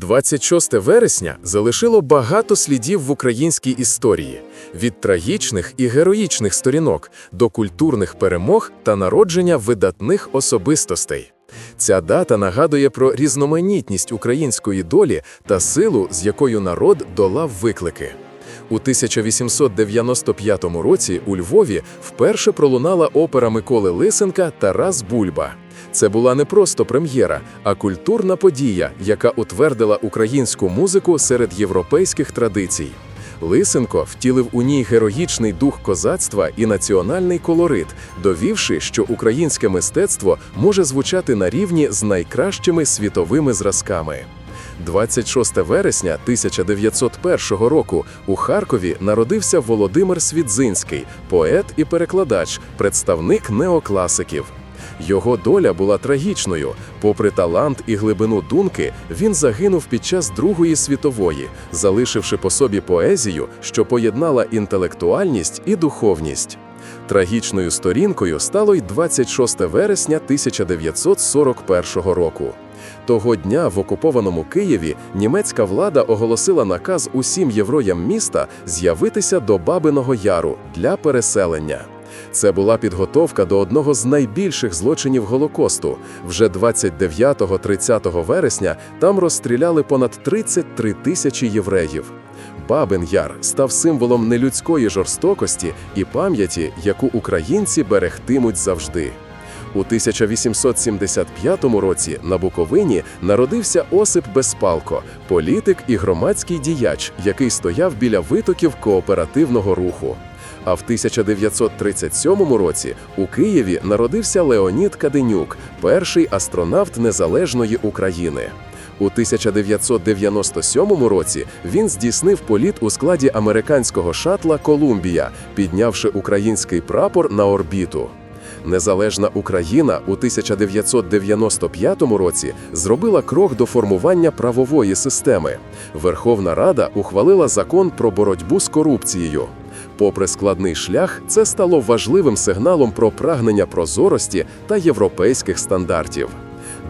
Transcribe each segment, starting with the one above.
26 вересня залишило багато слідів в українській історії від трагічних і героїчних сторінок до культурних перемог та народження видатних особистостей. Ця дата нагадує про різноманітність української долі та силу, з якою народ долав виклики. У 1895 році у Львові вперше пролунала опера Миколи Лисенка Тарас Бульба. Це була не просто прем'єра, а культурна подія, яка утвердила українську музику серед європейських традицій. Лисенко втілив у ній героїчний дух козацтва і національний колорит, довівши, що українське мистецтво може звучати на рівні з найкращими світовими зразками. 26 вересня 1901 року у Харкові народився Володимир Свідзинський, поет і перекладач, представник неокласиків. Його доля була трагічною. Попри талант і глибину думки, він загинув під час Другої світової, залишивши по собі поезію, що поєднала інтелектуальність і духовність. Трагічною сторінкою стало й 26 вересня 1941 року. Того дня в окупованому Києві німецька влада оголосила наказ усім євроям міста з'явитися до Бабиного Яру для переселення. Це була підготовка до одного з найбільших злочинів Голокосту. Вже 29-30 вересня там розстріляли понад 33 тисячі євреїв. Бабин Яр став символом нелюдської жорстокості і пам'яті, яку українці берегтимуть завжди. У 1875 році на Буковині народився Осип Безпалко, політик і громадський діяч, який стояв біля витоків кооперативного руху. А в 1937 році у Києві народився Леонід Каденюк, перший астронавт незалежної України. У 1997 році він здійснив політ у складі американського шатла Колумбія, піднявши український прапор на орбіту. Незалежна Україна у 1995 році зробила крок до формування правової системи. Верховна Рада ухвалила закон про боротьбу з корупцією. Попри складний шлях, це стало важливим сигналом про прагнення прозорості та європейських стандартів.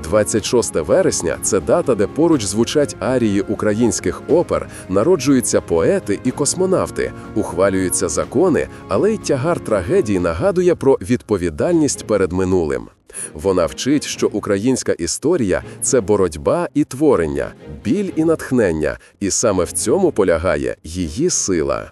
26 вересня це дата, де поруч звучать арії українських опер, народжуються поети і космонавти, ухвалюються закони, але й тягар трагедій нагадує про відповідальність перед минулим. Вона вчить, що українська історія це боротьба і творення, біль і натхнення, і саме в цьому полягає її сила.